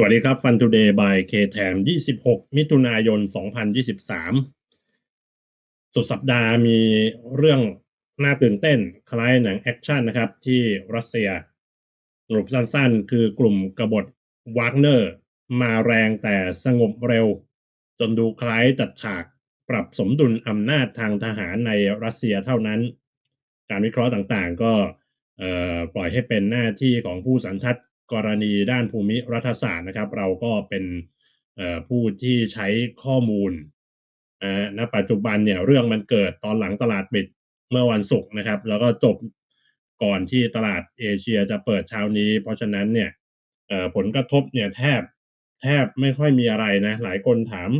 สวัสดีครับ Fun Today by K t a m 26 มิถุนายน 2023 สุดสัปดาห์มีเรื่องน่าตื่นเต้น คล้ายหนังแอคชั่นนะครับ ที่รัสเซียสรุปสั้นๆ คือกลุ่มกบฏวากเนอร์มาแรงแต่สงบเร็ว จนดูคล้ายจัดฉากปรับสมดุลอำนาจทางทหารในรัสเซียเท่านั้น การวิเคราะห์ต่างๆ ก็ปล่อยให้เป็นหน้าที่ของผู้สันทัด กรณีด้านภูมิรัฐศาสตร์นะครับ เราก็เป็นผู้ที่ใช้ข้อมูลณปัจจุบันเนี่ยเรื่องมันเกิดตอนหลังตลาดปิดเมื่อวันศุกร์นะครับ แล้วก็จบก่อนที่ตลาดเอเชียจะเปิดเช้านี้ เพราะฉะนั้นเนี่ยผลกระทบเนี่ยแทบแทบไม่ค่อยมีอะไรนะ หลายคนถาม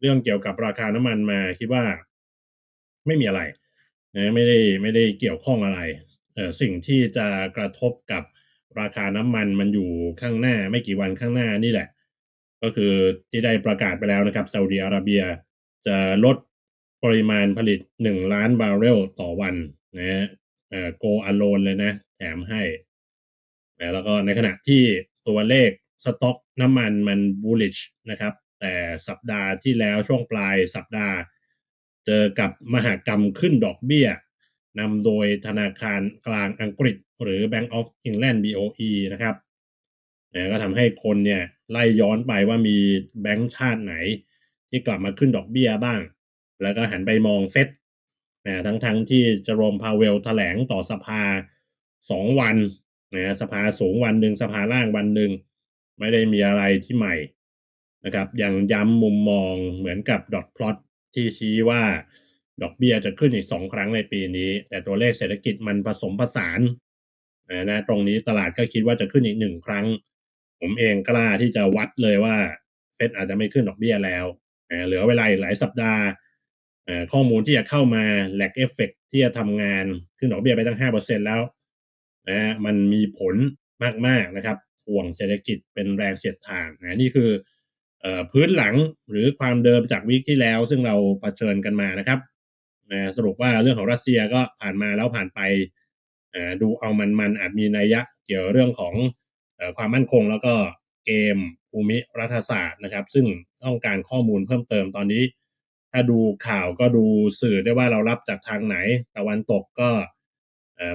เรื่องเกี่ยวกับราคาน้ำมันมาคิดว่าไม่มีอะไรนะไม่ได้ไม่ได้เกี่ยวข้องอะไรสิ่งที่จะกระทบกับ ราคาน้ำมันมันอยู่ข้างหน้าไม่กี่วันข้างหน้านี่แหละ ก็คือที่ได้ประกาศไปแล้วนะครับซาอุดีอาระเบียจะลดปริมาณผลิต1ล้านบาร์เรลต่อวันนะฮะโกอโลนเลยนะ แถมให้แล้วก็ในขณะที่ตัวเลขสต็อกน้ำมันมันบูลลิชนะครับ แต่สัปดาห์ที่แล้วช่วงปลายสัปดาห์ เจอกับมหากรรมขึ้นดอกเบี้ย นำโดยธนาคารกลางอังกฤษ หรือ Bank of England BOE นะครับนะก็ทำให้คนเนี่ยไล่ย้อนไปว่ามีแบงก์ชาติไหน ที่กลับมาขึ้นดอกเบี้ยบ้าง แล้วก็หันไปมองเฟดนะทั้งทั้งที่จรมพาเวลแถลงต่อสภาสองวันนะสภาสูงวันหนึ่งสภาล่างวันหนึ่งไม่ได้มีอะไรที่ใหม่นะครับยังย้ำมุมมองเหมือนกับดอทพลอตที่ชี้ว่า ดอกเบีย้ยจะขึ้นอีกสองครั้งในปีนี้ แต่ตัวเลขเศรษฐกิจมันผสมผสานนะตรงนี้ตลาดก็คิดว่าจะขึ้นอีกหนึ่งครั้ง ผมเองกล้าที่จะวัดเลยว่าเฟดอาจจะไม่ขึ้นดอกเบีย้ยแล้วเหลือเวลาหลายสัปดาห์ข้อมูลที่จะเข้ามาแลกเอฟเฟกที่จะทำงานขึ้นดอกเบีย้ยไปตั้งห้าเปอร์เซ็นแล้วนะมันมีผลมากๆนะครับห่วงเศรษฐกิจเป็นแรงเสียดทานนะนี่คือพื้นหลังหรือความเดิมจากวิกที่แล้ว ซึ่งเราเผชิญกันมานะครับ นะสรุปว่าเรื่องของรัสเซียก็ผ่านมาแล้วผ่านไปดูเอามันมันอาจมีนัยยะเกี่ยวเรื่องของความมั่นคงแล้วก็เกมภูมิรัฐศาสตร์นะครับ ซึ่งต้องการข้อมูลเพิ่มเติมตอนนี้ ถ้าดูข่าวก็ดูสื่อได้ว่าเรารับจากทางไหน ตะวันตกก็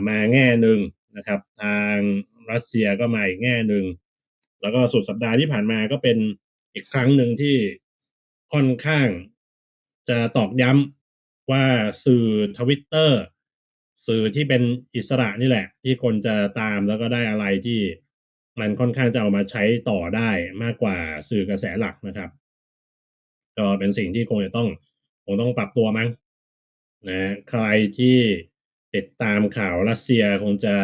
มาแง่หนึ่งนะครับ ทางรัสเซียก็มาอีกแง่หนึ่งแล้วก็สุดสัปดาห์ที่ผ่านมาก็เป็นอีกครั้งหนึ่งที่ค่อนข้างจะตอกย้ำ ว่าสื่อทวิตเตอร์สื่อที่เป็นอิสระนี่แหละ ที่คนจะตามแล้วก็ได้อะไรที่มันค่อนข้างจะเอามาใช้ต่อได้มากกว่าสื่อกระแสหลักนะครับ ก็เป็นสิ่งที่คงจะต้องคงต้องปรับตัวมั้งนะใครที่ติดตามข่าวรัสเซียคงจะ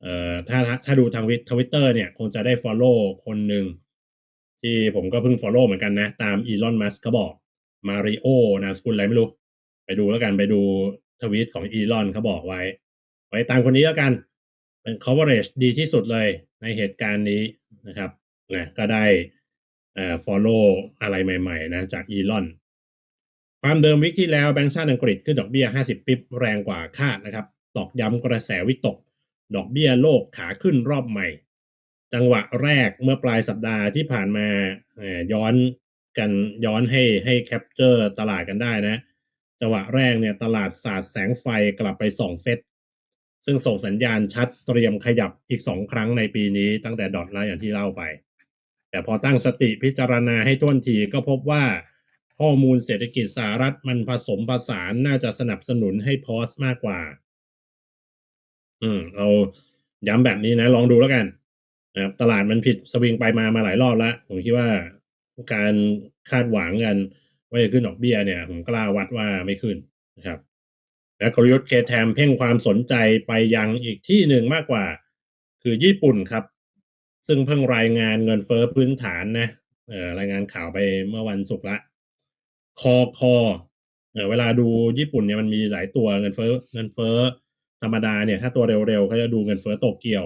เอ่อถ้าถ้าดูทางทวิตเตอร์เนี่ย คงจะได้ Follow คนหนึ่งที่ผมก็เพิ่ง Follow เหมือนกันนะ ตามอีลอนมัสก์เขาบอกมาริโอนามสกุลอะไรไม่รู้ ไปดูแล้วกันไปดูทวีตของอีลอนเขาบอกไว้ ไว้ตามคนนี้แล้วกัน เป็น coverage ดีที่สุดเลยในเหตุการณ์นี้นะครับนะก็ได้เอ่อ follow อะไรใหม่ๆนะจากอีลอนความเดิมวิกที่แล้วแบงก์ชาติอังกฤษขึ้นดอกเบี้ย 50 ปิบแรงกว่าคาดนะครับ ตอกย้ำกระแสวิตก ดอกเบี้ยโลกขาขึ้นรอบใหม่ จังหวะแรกเมื่อปลายสัปดาห์ที่ผ่านมาย้อนกันย้อนให้ให้แคปเจอร์ตลาดกันได้นะ จังหวะแรกเนี่ยตลาดสาดแสงไฟกลับไปส่องเฟดซึ่งส่งสัญญาณชัดเตรียมขยับอีกสองครั้งในปีนี้ตั้งแต่ดอทแล้วอย่างที่เล่าไป แต่พอตั้งสติพิจารณาให้ท้วนทีก็พบว่าข้อมูลเศรษฐกิจสหรัฐมันผสมผสานน่าจะสนับสนุนให้พอสมากกว่า อืม เราย้ำแบบนี้นะ ลองดูแล้วกันนะครับตลาดมันผิดสวิงไปมามาหลายรอบแล้ว ผมคิดว่าการคาดหวังกัน ว่าจะขึ้นดอกเบี้ยเนี่ย ผมกล้าวัดว่าไม่ขึ้นนะครับ และกลยุทธ์เคแทมเพ่งความสนใจไปยังอีกที่หนึ่งมากกว่า คือญี่ปุ่นครับ ซึ่งเพิ่งรายงานเงินเฟ้อพื้นฐานนะเออรายงานข่าวไปเมื่อวันศุกร์ละคอคอเออเวลาดูญี่ปุ่นเนี่ยมันมีหลายตัวเงินเฟ้อเงินเฟ้อธรรมดาเนี่ยถ้าตัวเร็วๆเขาจะดูเงินเฟ้อโตเกียว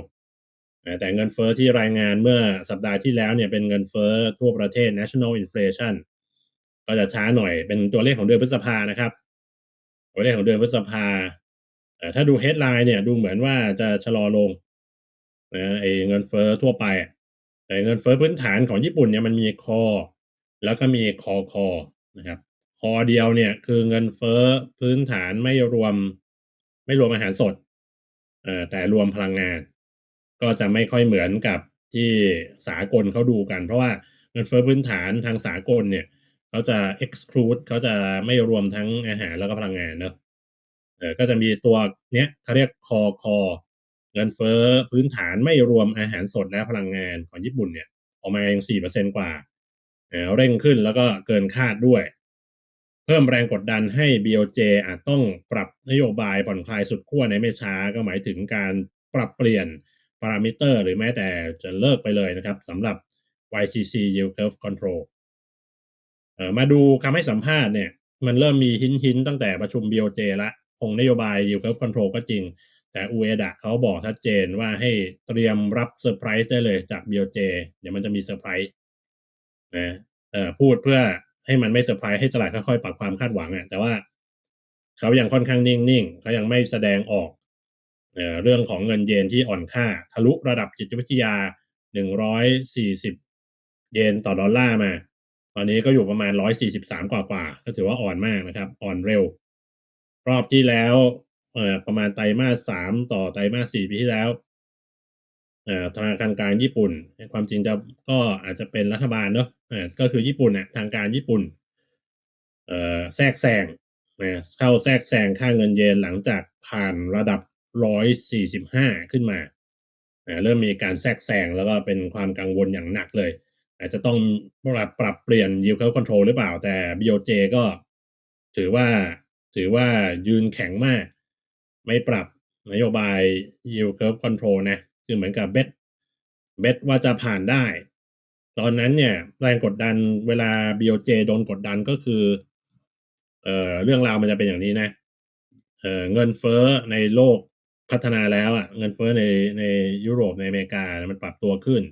แต่เงินเฟ้อที่รายงานเมื่อสัปดาห์ที่แล้วเนี่ยเป็นเงินเฟ้อทั่วประเทศ national inflation ก็จะช้าหน่อยเป็นตัวเลขของเดือนพฤษภานะครับ ตัวเลขของเดือนพฤษภาถ้าดู headline เนี่ยดูเหมือนว่าจะชะลอลงนะไอ้เงินเฟ้อทั่วไป แต่เงินเฟ้อพื้นฐานของญี่ปุ่นเนี่ยมันมีคอ แล้วก็มีคอคอนะครับ คอเดียวเนี่ยคือเงินเฟ้อพื้นฐานไม่รวม ไม่รวมอาหารสดเอ่อแต่รวมพลังงาน ก็จะไม่ค่อยเหมือนกับที่สากลเขาดูกัน เพราะว่าเงินเฟ้อพื้นฐานทางสากลเนี่ย เขาจะ exclude เขาจะไม่รวมทั้งอาหารแล้วก็พลังงานเนอะเออก็จะมีตัวเนี้ยเขาเรียกคอคอเงินเฟ้อพื้นฐานไม่รวมอาหารสดและพลังงานของญี่ปุ่นเนี่ยออกมาอยังสี่เปอร์เซ็นกว่าเออเร่งขึ้นแล้วก็เกินคาดด้วย เพิ่มแรงกดดันให้ BOJ อาจต้องปรับนโยบายผ่อนคลายสุดขั้วในไม่ช้าก็หมายถึงการปรับเปลี่ยนพารามิเตอร์หรือแม้แต่จะเลิกไปเลยนะครับสำหรับ YCC Yield Curve Control มาดูคำให้สัมภาษณ์เนี่ย มันเริ่มมีหินหินตั้งแต่ประชุม BOJ ละคงนโยบาย Yield Curve Control ก็จริง แต่อูเอดะเขาบอกชัดเจนว่าให้เตรียมรับเซอร์ไพรส์ได้เลยจาก BOJ เดี๋ยวมันจะมีเซอร์ไพรส์นะเอ่อพูดเพื่อให้มันไม่เซอร์ไพรส์ให้ตลาดค่อยๆปรับความคาดหวังอะแต่ว่าเขายังค่อนข้างนิ่งๆเขายังไม่แสดงออกเออเรื่องของเงินเยนที่อ่อนค่า ทะลุระดับจิตวิทยา 140 เยนต่อดอลลาร์มา ตอนนี้ก็อยู่ประมาณ143กว่ากว่าก็ถือว่าอ่อนมากนะครับ อ่อนเร็ว รอบที่แล้วเอ่อประมาณไตรมาสสามต่อไตรมาสสี่ปีที่แล้วเอ่อธนาคารกลางญี่ปุ่น ความจริงจะก็อาจจะเป็นรัฐบาลเนอะเอ่อก็คือญี่ปุ่นเนี่ยทางการญี่ปุ่นเอ่อแทรกแซงนะเข้าแทรกแซงค่าเงินเยนหลังจากผ่านระดับ145ขึ้นมาเริ่มมีการแทรกแซงแล้วก็เป็นความกังวลอย่างหนักเลย อาจจะต้องปรับปรับเปลี่ยน yield curve control หรือเปล่า แต่ BOJ ก็ถือว่าถือว่ายืนแข็งมาก ไม่ปรับนโยบาย yield curve control นะ คือเหมือนกับเบ็ดเบ็ดว่าจะผ่านได้ ตอนนั้นเนี่ยแรงกดดันเวลา BOJ โดนกดดันก็คือ เอ่อเรื่องราวมันจะเป็นอย่างนี้นะ เอ่อเงินเฟ้อในโลกพัฒนาแล้วอะ เงินเฟ้อในในยุโรปในอเมริกา มันปรับตัวขึ้น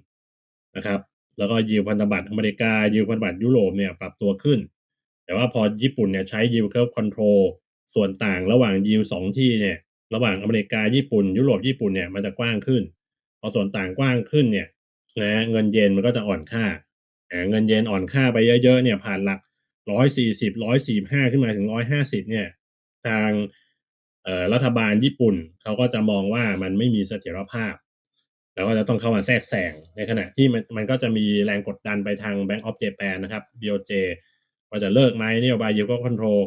นะครับ แล้วก็ยิวพันธบัตรอเมริกายิวพันธบัตรยุโรปเนี่ยปรับตัวขึ้น แต่ว่าพอญี่ปุ่นเนี่ยใช้ yield curve control ส่วนต่างระหว่าง yield สองที่เนี่ยระหว่างอเมริกาญี่ปุ่น ยุโรปญี่ปุ่นเนี่ยมันจะกว้างขึ้น พอส่วนต่างกว้างขึ้นเนี่ยนะเงินเยนมันก็จะอ่อนค่าเงินเยนอ่อนค่าไปเยอะๆเนี่ยผ่านหลักร้อยสี่สิบร้อยสี่ห้าขึ้นมาถึงร้อยห้าสิบเนี่ยทางรัฐบาลญี่ปุ่นเขาก็จะมองว่ามันไม่มีเสถียรภาพ แล้วก็จะต้องเข้ามาแทรกแซงในขณะที่มันมันก็จะมีแรงกดดันไปทาง Bank of Japan นะครับ BOJ ว่าจะเลิกไหมนโยบาย yield curve control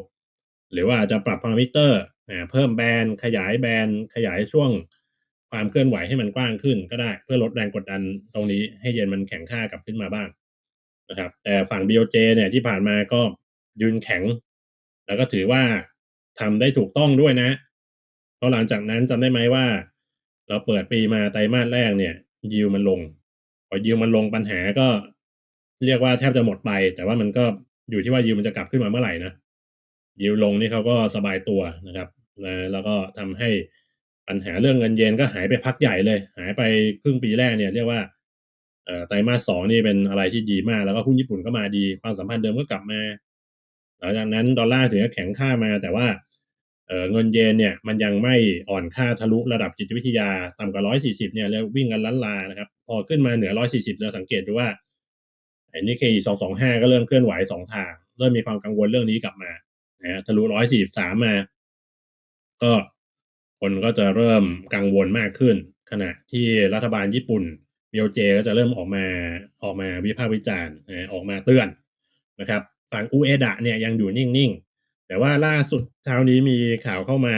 หรือว่าจะปรับพารามิเตอร์เพิ่มแบนขยายแบนขยายช่วงความเคลื่อนไหวให้มันกว้างขึ้นก็ได้เพื่อลดแรงกดดันตรงนี้ให้เย็นมันแข็งค่ากลับขึ้นมาบ้างนะครับแต่ฝั่ง BOJ เนี่ยที่ผ่านมาก็ยืนแข็ง แล้วก็ถือว่าทำได้ถูกต้องด้วยนะเพราะหลังจากนั้นจำได้ไหมว่า เราเปิดปีมาไตรมาสแรกเนี่ย ยิวมันลง พอยิวมันลงปัญหาก็เรียกว่าแทบจะหมดไป แต่ว่ามันก็อยู่ที่ว่ายิวมันจะกลับขึ้นมาเมื่อไหร่นะยิวลงนี่เขาก็สบายตัวนะครับนะแล้วก็ทำให้ปัญหาเรื่องเงินเยนก็หายไปพักใหญ่เลย หายไปครึ่งปีแรกเนี่ย เรียกว่าไตรมาสสองนี่เป็นอะไรที่ดีมาก แล้วก็หุ้นญี่ปุ่นก็มาดี ความสัมพันธ์เดิมก็กลับมา หลังจากนั้นดอลลาร์ถึงจะแข็งค่ามา แต่ว่า เงินเยนเนี่ยมันยังไม่อ่อนค่าทะลุระดับจิตวิทยาต่ำกว่า140เนี่ยแล้ววิ่งกันล้านลานะครับพอขึ้นมาเหนือ140เราสังเกตดูว่าไอ้นิเคอี225ก็เริ่มเคลื่อนไหวสองทาง เริ่มมีความกังวลเรื่องนี้กลับมานะทะลุ143มมา ก็คนก็จะเริ่มกังวลมากขึ้น ขณะที่รัฐบาลญี่ปุ่น BOJ ก็จะเริ่มออกมาออกมาวิพากษ์วิจารณ์ออกมาเตือนนะครับ ฝั่งอูเอดะเนี่ยยังอยู่นิ่งๆ แต่ว่าล่าสุดเช้านี้มีข่าวเข้ามา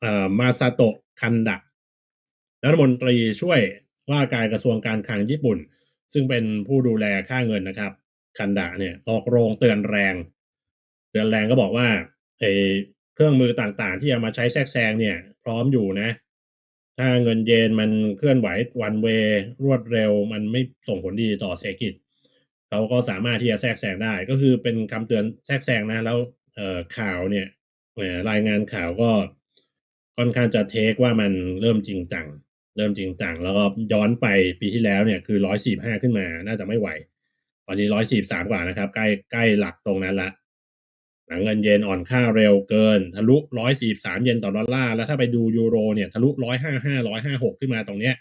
เอ่อมาซาโตะคันดะรัฐมนตรีช่วยว่าการกระทรวงการคลังญี่ปุ่น ซึ่งเป็นผู้ดูแลค่าเงินนะครับ คันดะเนี่ยออกโรงเตือนแรง เตือนแรงก็บอกว่าไอ้เครื่องมือต่างๆ ที่เอามาใช้แทรกแซงเนี่ย พร้อมอยู่นะ ถ้าเงินเยนมันเคลื่อนไหววันเวรวดเร็ว มันไม่ส่งผลดีต่อเศรษฐกิจเขาก็สามารถที่จะแทรกแซงได้ ก็คือเป็นคำเตือนแทรกแซงนะ แล้ว ข่าวเนี่ยรายงานข่าวก็ค่อนข้างจะเทคว่ามันเริ่มจริงจังเริ่มจริงจังแล้วก็ย้อนไปปีที่แล้วเนี่ยคือร้อยสี่ห้าขึ้นมา น่าจะไม่ไหว ตอนนี้ร้อยสี่สามกว่านะครับ ใกล้ใกล้หลักตรงนั้นละหลังเงินเยนอ่อนค่าเร็วเกิน ทะลุร้อยสี่สามเยนต่อดอลลาร์แล้วถ้าไปดูยูโรเนี่ยทะลุร้อยห้าห้าร้อยห้าหกขึ้นมาตรงเนี้ย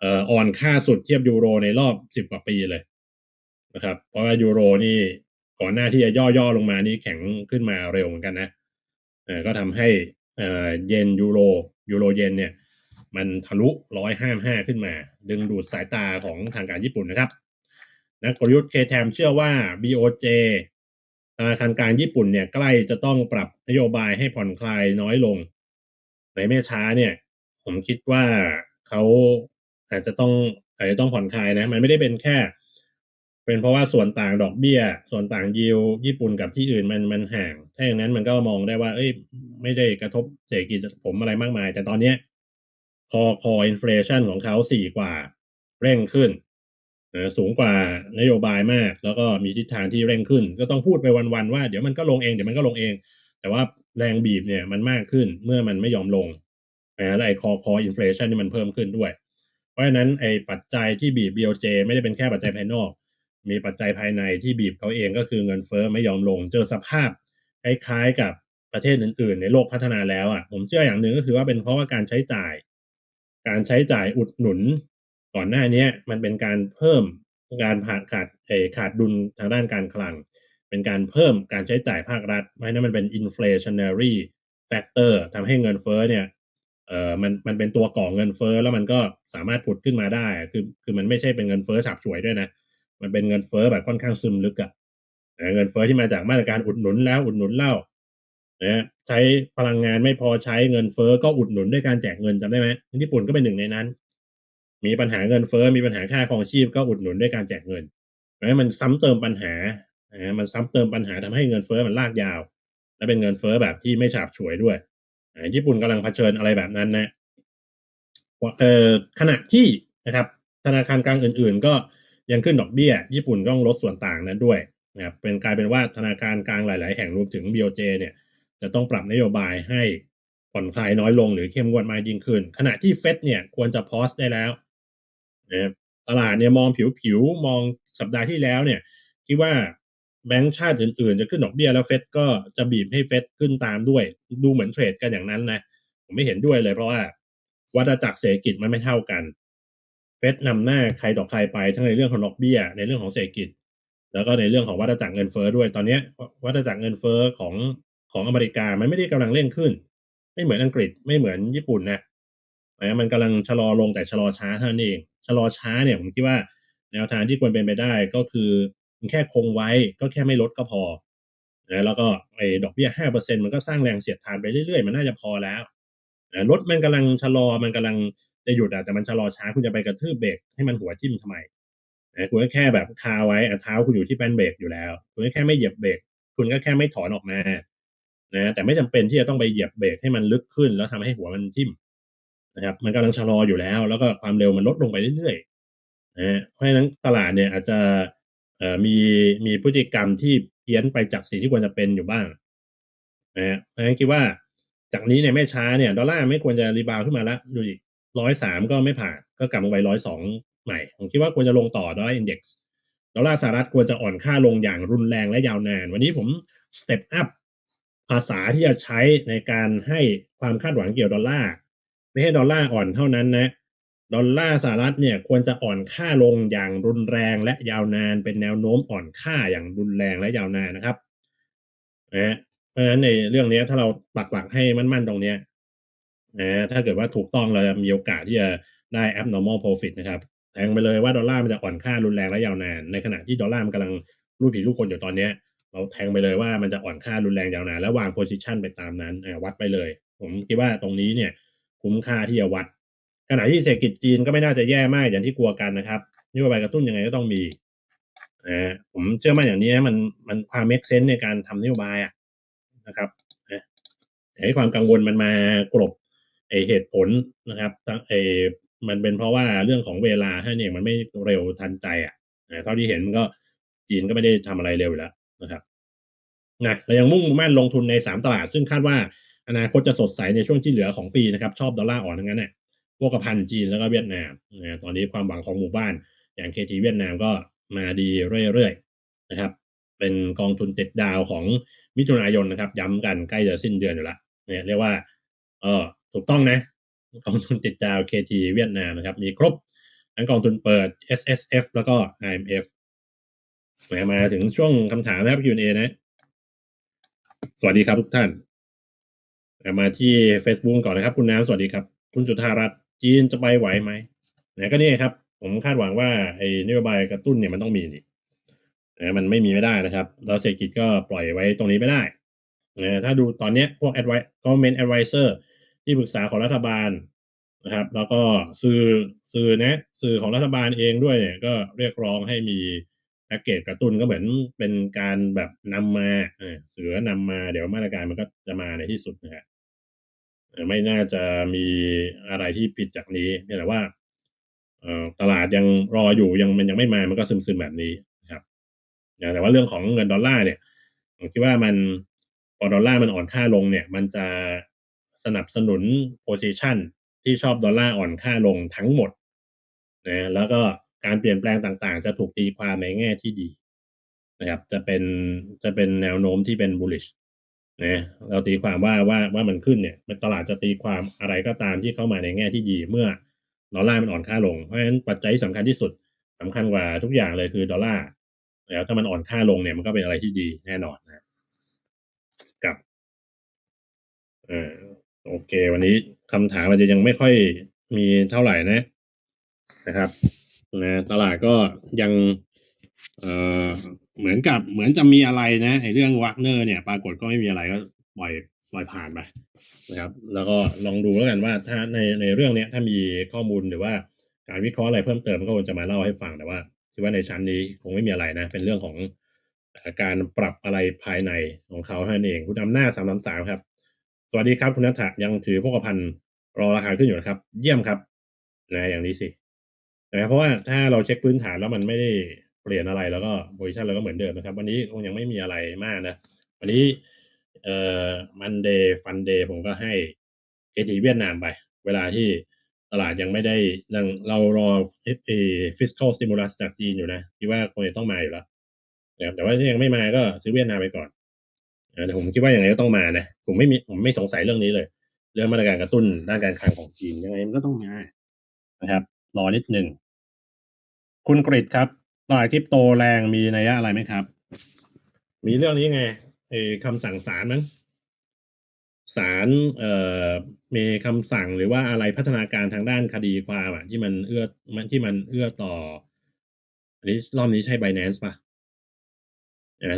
เอ่ออ่อนค่าสุดเทียบยูโรในรอบสิบกว่าปีเลยนะครับ เพราะว่ายูโรนี่ ก่อนหน้าที่จะย่อๆลงมานี่แข็งขึ้นมาเร็วเหมือนกันนะเออก็ทำให้เอ่อเยนยูโรยูโรเยนเนี่ย มันทะลุร้อยห้าห้าขึ้นมา ดึงดูดสายตาของทางการญี่ปุ่นนะครับนักกลยุทธ์เคแทมเชื่อว่า BOJ ธนาคารกลางญี่ปุ่นเนี่ยใกล้จะต้องปรับนโยบายให้ผ่อนคลายน้อยลง ในไม่ช้าเนี่ย ผมคิดว่าเขาอาจจะต้องอาจจะต้องผ่อนคลายนะ มันไม่ได้เป็นแค่ เป็นเพราะว่าส่วนต่างดอกเบี้ย ส่วนต่างยิวญี่ปุ่นกับที่อื่นมันมันห่าง ถ้าอย่างนั้นมันก็มองได้ว่า เอ้ย ไม่ได้กระทบเศรษฐกิจผมอะไรมากมาย แต่ตอนเนี้ยคอคออินฟลชันของเขาสี่กว่า เร่งขึ้นนะสูงกว่านโยบายมาก แล้วก็มีทิศทางที่เร่งขึ้น ก็ต้องพูดไปวันๆว่าเดี๋ยวมันก็ลงเองเดี๋ยวมันก็ลงเอง แต่ว่าแรงบีบเนี่ยมันมากขึ้นเมื่อมันไม่ยอมลงนะแล้วไอ้คอคออินฟลชันนี่มันเพิ่มขึ้นด้วย เพราะฉะนั้นไอ้ปัจจัยที่บีบ BOJ ไม่ได้เป็นแค่ปัจจัยภายนอก มีปัจจัยภายในที่บีบเขาเองก็คือเงินเฟ้อไม่ยอมลง เจอสภาพคล้ายๆกับประเทศอื่นๆ ในโลกพัฒนาแล้วอะผมเชื่ออย่างหนึ่งก็คือว่าเป็นเพราะว่าการใช้จ่าย การใช้จ่ายอุดหนุน ก่อนหน้านี้มันเป็นการเพิ่มการผ่าขาดเอขาดดุลทางด้านการคลัง เป็นการเพิ่มการใช้จ่ายภาครัฐเพราะนั้นมันเป็น inflationary factor ทำให้เงินเฟ้อเนี่ยเออมันมันเป็นตัวก่อเงินเฟ้อแล้วมันก็สามารถผุดขึ้นมาได้ คือคือมันไม่ใช่เป็นเงินเฟ้อฉับฉวยด้วยนะ มันเป็นเงินเฟ้อแบบค่อนข้างซึมลึกอะเงินเฟ้อที่มาจากมาตรการอุดหนุนแล้วอุดหนุนเล่านะใช้พลังงานไม่พอใช้เงินเฟ้อก็อุดหนุนด้วยการแจกเงินจำได้ไหมญี่ปุ่นก็เป็นหนึ่งในนั้น มีปัญหาเงินเฟ้อมีปัญหาค่าครองชีพก็อุดหนุนด้วยการแจกเงินเพราะมันซ้ำเติมปัญหานะมันซ้ำเติมปัญหาทำให้เงินเฟ้อมันลากยาว และเป็นเงินเฟ้อแบบที่ไม่ฉาบฉวยด้วยญี่ปุ่นกำลังเผชิญอะไรแบบนั้นนะเอ่อขณะที่นะครับธนาคารกลางอื่น ๆ ก็ ยังขึ้นดอกเบี้ย ญี่ปุ่นต้องลดส่วนต่างนั้นด้วยนะครับเป็นกลายเป็นว่าธนาคารกลางหลาย ๆ แห่งรวมถึง BOJ เนี่ยจะต้องปรับนโยบายให้ผ่อนคลายน้อยลงหรือเข้มงวดมากยิ่งขึ้น ขณะที่เฟดเนี่ยควรจะพอสได้แล้วนะครับตลาดเนี่ยมองผิวๆ มองสัปดาห์ที่แล้วเนี่ยคิดว่าแบงก์ชาติอื่น ๆ จะขึ้นดอกเบี้ยแล้วเฟดก็จะบีบให้เฟดขึ้นตามด้วย ดูเหมือนเทรดกันอย่างนั้นนะ ผมไม่เห็นด้วยเลยเพราะว่าวัฏจักรเศรษฐกิจมันไม่เท่ากัน เฟดนำหน้าใครต่อใครไปทั้งในเรื่องของดอกเบี้ย ในเรื่องของเศรษฐกิจ แล้วก็ในเรื่องของวัฏจักรเงินเฟ้อด้วยตอนนี้วัฏจักรเงินเฟ้อของของอเมริกามันไม่ได้กำลังเร่งขึ้น ไม่เหมือนอังกฤษไม่เหมือนญี่ปุ่นนะมันกำลังชะลอลงแต่ชะลอช้าเท่านั้นเองชะลอช้าเนี่ยผมคิดว่าแนวทางที่ควรเป็นไปได้ก็คือมันแค่คงไว้ก็แค่ไม่ลดก็พอนะแล้วก็ไอ้ดอกเบี้ยห้าเปอร์เซ็นมันก็สร้างแรงเสียดทานไปเรื่อยๆ มันน่าจะพอแล้วนะรถมันกำลังชะลอมันกำลัง จะหยุดอะแต่มันชะลอช้าคุณจะไปกระทืบเบรกให้มันหัวทิ่มทำไมนะคุณก็แค่แบบคาไว้เท้าคุณอยู่ที่แป้นเบรกอยู่แล้ว คุณก็แค่ไม่เหยียบเบรกคุณก็แค่ไม่ถอนออกมานะแต่ไม่จำเป็นที่จะต้องไปเหยียบเบรกให้มันลึกขึ้น แล้วทำให้หัวมันทิ่มนะครับ มันกำลังชะลออยู่แล้ว แล้วก็ความเร็วมันลดลงไปเรื่อยๆนะเพราะฉะนั้นตลาดเนี่ยอาจจะมีมีพฤติกรรมที่เพี้ยนไปจากสิ่งที่ควรจะเป็นอยู่บ้างนะเพราะฉะนั้นคิดว่าจากนี้เนี่ยไม่ช้าเนี่ย ดอลลาร์ไม่ควรจะรีบาวขึ้นมาล้วดูดิ ร้อยสามก็ไม่ผ่านก็กลับลงไปร้อยสองใหม่ ผมคิดว่าควรจะลงต่อดอลลาร์อินเด็กซ์ดอลลาร์สหรัฐควรจะอ่อนค่าลงอย่างรุนแรงและยาวนาน วันนี้ผมสเต็ปอัพภาษาที่จะใช้ในการให้ความคาดหวังเกี่ยวดอลลาร์ไม่ให้ดอลลาร์อ่อนเท่านั้นนะดอลลาร์สหรัฐเนี่ยควรจะอ่อนค่าลงอย่างรุนแรงและยาวนาน เป็นแนวโน้มอ่อนค่าอย่างรุนแรงและยาวนานนะครับนะเพราะฉะนั้นในเรื่องนี้ถ้าเราปักหลักให้มั่นๆตรงนี้ นะถ้าเกิดว่าถูกต้องเราจะมีโอกาสที่จะได้ abnormal profit นะครับแทงไปเลยว่าดอลลาร์มันจะอ่อนค่ารุนแรงและยาวนาน ในขณะที่ดอลลาร์มันกำลังรูดผีลูกคนอยู่ตอนนี้เราแทงไปเลยว่ามันจะอ่อนค่ารุนแรงยาวนานแล้ววาง position ไปตามนั้นวัดไปเลย ผมคิดว่าตรงนี้เนี่ยคุ้มค่าที่จะวัด ขณะที่เศรษฐกิจจีนก็ไม่น่าจะแย่มากอย่างที่กลัวกันนะครับนโยบายกระตุ้นยังไงก็ต้องมีนะผมเชื่อมั่นอย่างนี้มันมันความเมคเซนส์ในการทำนโยบายอะนะครับให้ความกังวลมันมากลบ ไอเหตุผลนะครับไอมันเป็นเพราะว่าเรื่องของเวลาท่านเองมันไม่เร็วทันใจอะเท่าที่เห็นก็จีนก็ไม่ได้ทำอะไรเร็วอยู่แล้วนะครับนะเรายังมุ่งมั่นลงทุนในสามตลาด ซึ่งคาดว่าอนาคตจะสดใสในช่วงที่เหลือของปีนะครับ ชอบดอลลาร์อ่อนทั้งนั้นเนี่ยพวกกระพันจีนแล้วก็เวียดนามนะตอนนี้ความหวังของหมู่บ้าน อย่างเคทีเวียดนามก็มาดีเรื่อยๆนะครับ เป็นกองทุนติดดาวของมิถุนายนนะครับ ย้ำกันใกล้จะสิ้นเดือนอยู่แล้วเนี่ยเรียกว่าเออ ถูกต้องนะกองทุนติดดาวเคทีเวียดนามนะครับ มีครบทั้งกองทุนเปิด S S F แล้วก็ I M F มาถึงช่วงคำถามนะครับ Q&A นะ สวัสดีครับทุกท่าน มาที่ Facebook ก่อนนะครับ คุณน้ำสวัสดีครับ คุณจุธารัตน์จีนจะไปไหวไหมนะก็นี่ครับ ผมคาดหวังว่าไอ้นโยบายกระตุ้นเนี่ยมันต้องมีนี่นะมันไม่มีไม่ได้นะครับ แล้วเศรษฐกิจก็ปล่อยไว้ตรงนี้ไม่ได้นะถ้าดูตอนนี้พวก advice government advisor ที่ปรึกษาของรัฐบาลนะครับ แล้วก็สื่อสื่อนะสื่อของรัฐบาลเองด้วยเนี่ยก็เรียกร้องให้มีแพ็กเกจกระตุ้นก็เหมือนเป็นการแบบนำมาเสื่อนำมาเดี๋ยวมาตรการมันก็จะมาในที่สุดนะครับไม่น่าจะมีอะไรที่ผิดจากนี้เพียงแต่ว่าตลาดยังรออยู่ยังมันยังไม่มามันก็ซึมๆแบบนี้นะครับแต่ว่าเรื่องของเงินดอลลาร์เนี่ยผมคิดว่ามันพอดอลลาร์มันอ่อนค่าลงเนี่ย มันจะ สนับสนุนโพซิชันที่ชอบดอลลาร์อ่อนค่าลงทั้งหมดนะแล้วก็การเปลี่ยนแปลงต่างๆ จะถูกตีความในแง่ที่ดีนะครับจะเป็นจะเป็นแนวโน้มที่เป็น bullish นะเราตีความว่าว่าว่ามันขึ้นเนี่ยตลาดจะตีความอะไรก็ตามที่เข้ามาในแง่ที่ดีเมื่อดอลลาร์มันอ่อนค่าลง เพราะฉะนั้นปัจจัยที่สำคัญที่สุดสำคัญกว่าทุกอย่างเลยคือดอลลาร์แล้วถ้ามันอ่อนค่าลงเนี่ยมันก็เป็นอะไรที่ดีแน่นอนนะกับเออ โอเค วันนี้คำถามมันจะยังไม่ค่อยมีเท่าไหร่นะนะครับนะตลาดก็ยังเอ่อเหมือนกับเหมือนจะมีอะไรนะไอเรื่องวักเนอร์เนี่ย ปรากฏก็ไม่มีอะไรก็ปล่อยปล่อยผ่านไปนะครับ แล้วก็ลองดูแล้วกันว่าถ้าในในเรื่องเนี้ยถ้ามีข้อมูลหรือว่าการวิเคราะห์อะไรเพิ่มเติมก็คงจะมาเล่าให้ฟังแต่ว่าคิดว่าในชั้นนี้คงไม่มีอะไรนะ เป็นเรื่องของการปรับอะไรภายในของเขาเท่านั้นเองคุณอำนาจสามสามสามครับ สวัสดีครับคุณนัทธะยังถือพกพันรอราคาขึ้นอยู่นะครับ เยี่ยมครับนะอย่างนี้สินะเพราะว่าถ้าเราเช็คพื้นฐานแล้วมันไม่ได้เปลี่ยนอะไรแล้วก็โพซิชันเราก็เหมือนเดิมนะครับ วันนี้คงยังไม่มีอะไรมากนะวันนี้เอ่อมันเดย์ฟันเดย์ผมก็ให้เคทีเวียดนามไป เวลาที่ตลาดยังไม่ได้ยังเรารอเอฟิสคอลสติมูลัสจากจีนอยู่นะคิดว่าคงจะต้องมาอยู่แล้วนะครับแต่ว่าถ้ายังไม่มาก็ซื้อเวียดนามไปก่อน แต่ผมคิดว่าอย่างไรก็ต้องมานะผมไม่มีผมไม่สงสัยเรื่องนี้เลย เรื่องมาตรการกระตุ้นด้านการคลังของจีนยังไงมันก็ต้องมานะครับรอนิดหนึ่งคุณกริดครับตลาดคริปโตแรงมีนัยยะอะไรไหมครับ มีเรื่องนี้ไงไอ้คำสั่งศาลมั้งศาลเอ่อมีคำสั่งหรือว่าอะไรพัฒนาการทางด้านคดีความอะที่มันเอื้อมันที่มันเอื้อต่ออันนี้รอบนี้ใช่ Binance ป่ะ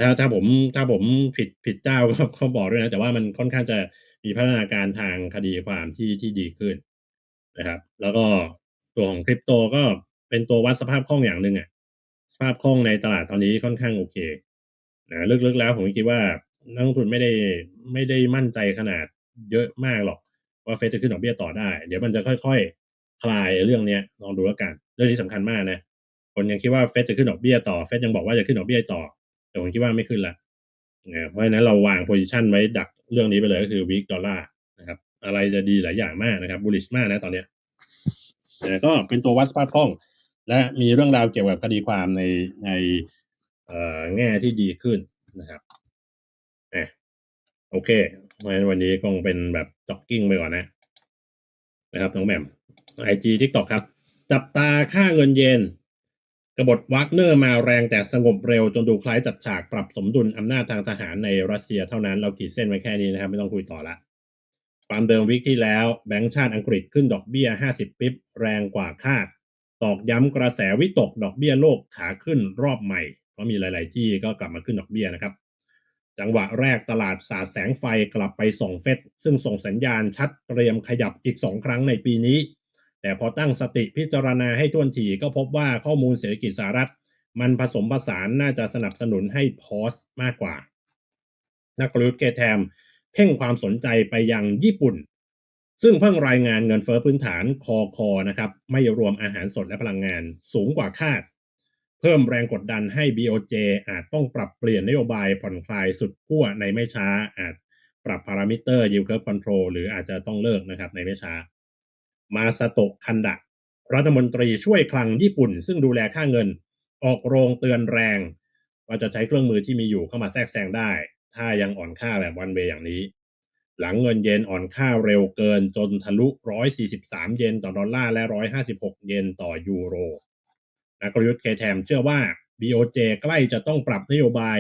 ถ้าถ้าผมถ้าผมผิดผิดเจ้าก็เขาบอกด้วยนะ แต่ว่ามันค่อนข้างจะมีพัฒนาการทางคดีความที่ที่ดีขึ้นนะครับ แล้วก็ตัวของคริปโตก็เป็นตัววัดสภาพคล่องอย่างหนึ่งอะสภาพคล่องในตลาดตอนนี้ค่อนข้างโอเคนะลึกๆแล้วผมคิดว่านักลงทุนไม่ได้ไม่ได้มั่นใจขนาดเยอะมากหรอก ว่าเฟดจะขึ้นดอกเบี้ยต่อได้ เดี๋ยวมันจะค่อยๆ คลายเรื่องเนี้ยลองดูแล้วกัน เรื่องนี้สำคัญมากนะคนยังคิดว่าเฟดจะขึ้นดอกเบี้ยต่อเฟดยังบอกว่าจะขึ้นดอกเบี้ยต่อ แต่ผมคิดว่าไม่ขึ้นละเพราะฉะนั้นเราวางโพซิชันไว้ดักเรื่องนี้ไปเลยก็คือวิกดอลลาร์นะครับ อะไรจะดีหลายอย่างมากนะครับบูลิชมากนะตอนเนี้ยแต่ก็เป็นตัววัดสภาพคล่อง และมีเรื่องราวเกี่ยวกับคดีความในในแง่ที่ดีขึ้นนะครับโอเคเพราะฉะนั้นวันนี้คงเป็นแบบจ็อกกิ้งไปก่อนนะ นะครับน้องแหม่มไอจีทิกตอกครับ จับตาค่าเงินเยน กบฏวักเนอร์มาแรงแต่สงบเร็วจนดูคล้ายจัดฉากปรับสมดุลอำนาจทางทหารในรัสเซียเท่านั้นเราขีดเส้นไว้แค่นี้นะครับ ไม่ต้องคุยต่อละ ความเดิมวิกที่แล้วแบงก์ชาติอังกฤษขึ้นดอกเบี้ย 50 ปิบแรงกว่าคาด ตอกย้ำกระแสวิตกดอกเบี้ยโลกขาขึ้นรอบใหม่ เพราะมีหลาย ๆ ที่ก็กลับมาขึ้นดอกเบี้ยนะครับ จังหวะแรกตลาดสาดแสงไฟกลับไปส่งเฟดซึ่งส่งสัญญาณชัดเตรียมขยับอีกสองครั้งในปีนี้ แต่พอตั้งสติพิจารณาให้ท่วนทีก็พบว่าข้อมูลเศรษฐกิจสหรัฐ มันผสมผสานน่าจะสนับสนุนให้พอสมากกว่า นักลยุทธ์เกแทมเพ่งความสนใจไปยังญี่ปุ่น ซึ่งเพิ่งรายงานเงินเฟอ้อพื้นฐานคอคอนะครับไม่รวมอาหารสดและพลังงานสูงกว่าคาด เพิ่มแรงกดดันให้ BOJ อาจต้องปรับเปลี่ยนนโยบายผ่อนคลายสุดขั้วในไม่ช้าอาจปรับพารามิเตอร์ yield curve control หรืออาจจะต้องเลิกนะครับในไม่ช้า มาสโตะคันดะรัฐมนตรีช่วยคลังญี่ปุ่น ซึ่งดูแลค่าเงิน ออกโรงเตือนแรงว่าจะใช้เครื่องมือที่มีอยู่เข้ามาแทรกแซงได้ ถ้ายังอ่อนค่าแบบวันเวอย่างนี้ หลังเงินเยนอ่อนค่าเร็วเกินจนทะลุ 143 เยนต่อดอลลาร์และ 156 เยนต่อยูโรนักกลยุทธ์เคแทมเชื่อว่า BOJ ใกล้จะต้องปรับนโยบาย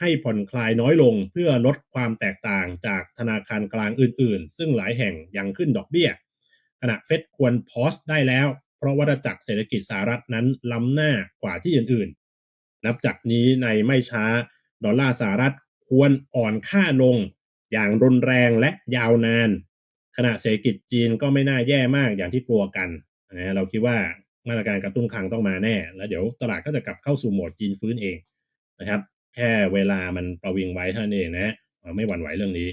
ให้ผ่อนคลายน้อยลงเพื่อลดความแตกต่างจากธนาคารกลางอื่น ๆ ซึ่งหลายแห่งยังขึ้นดอกเบี้ย ขณะเฟดควรพอสได้แล้ว เพราะวัฏจักรเศรษฐกิจสหรัฐนั้นล้ำหน้ากว่าที่อื่นๆ นับจากนี้ในไม่ช้าดอลลาร์สหรัฐควรอ่อนค่าลง อย่างรุนแรงและยาวนาน ขณะเศรษฐกิจจีนก็ไม่น่าแย่มากอย่างที่กลัวกันนะเราคิดว่ามาตรการกระตุ้นคลังต้องมาแน่ แล้วเดี๋ยวตลาดก็จะกลับเข้าสู่โหมดจีนฟื้นเองนะครับ แค่เวลามันประวิงไว้เท่านั้นเองนะไม่หวั่นไหวเรื่องนี้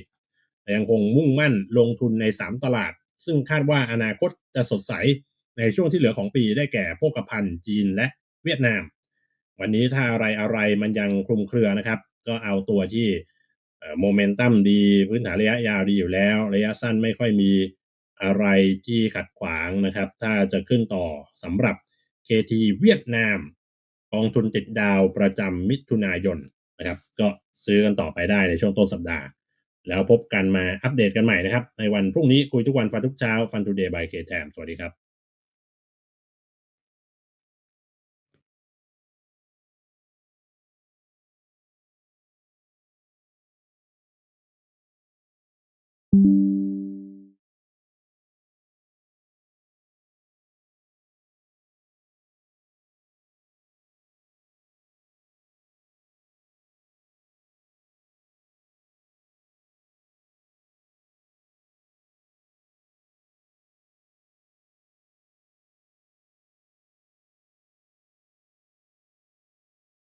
แต่ยังคงมุ่งมั่นลงทุนใน 3 ตลาด ซึ่งคาดว่าอนาคตจะสดใสในช่วงที่เหลือของปีได้แก่พวกภัณฑ์จีนและเวียดนาม วันนี้ถ้าอะไรอะไรมันยังคลุมเครือนะครับ ก็เอาตัวที่โมเมนตัมดีพื้นฐานระยะยาวดีอยู่แล้ว ระยะสั้นไม่ค่อยมีอะไรที่ขัดขวางนะครับ ถ้าจะขึ้นต่อสำหรับ KT เวียดนามกองทุนติดดาวประจำมิถุนายนนะครับ ก็ซื้อกันต่อไปได้ในช่วงต้นสัปดาห์ แล้วพบกันมาอัปเดตกันใหม่นะครับ ในวันพรุ่งนี้คุยทุกวันฟันทุกเช้าฟันทูเดย์บายเคแทมสวัสดีครับ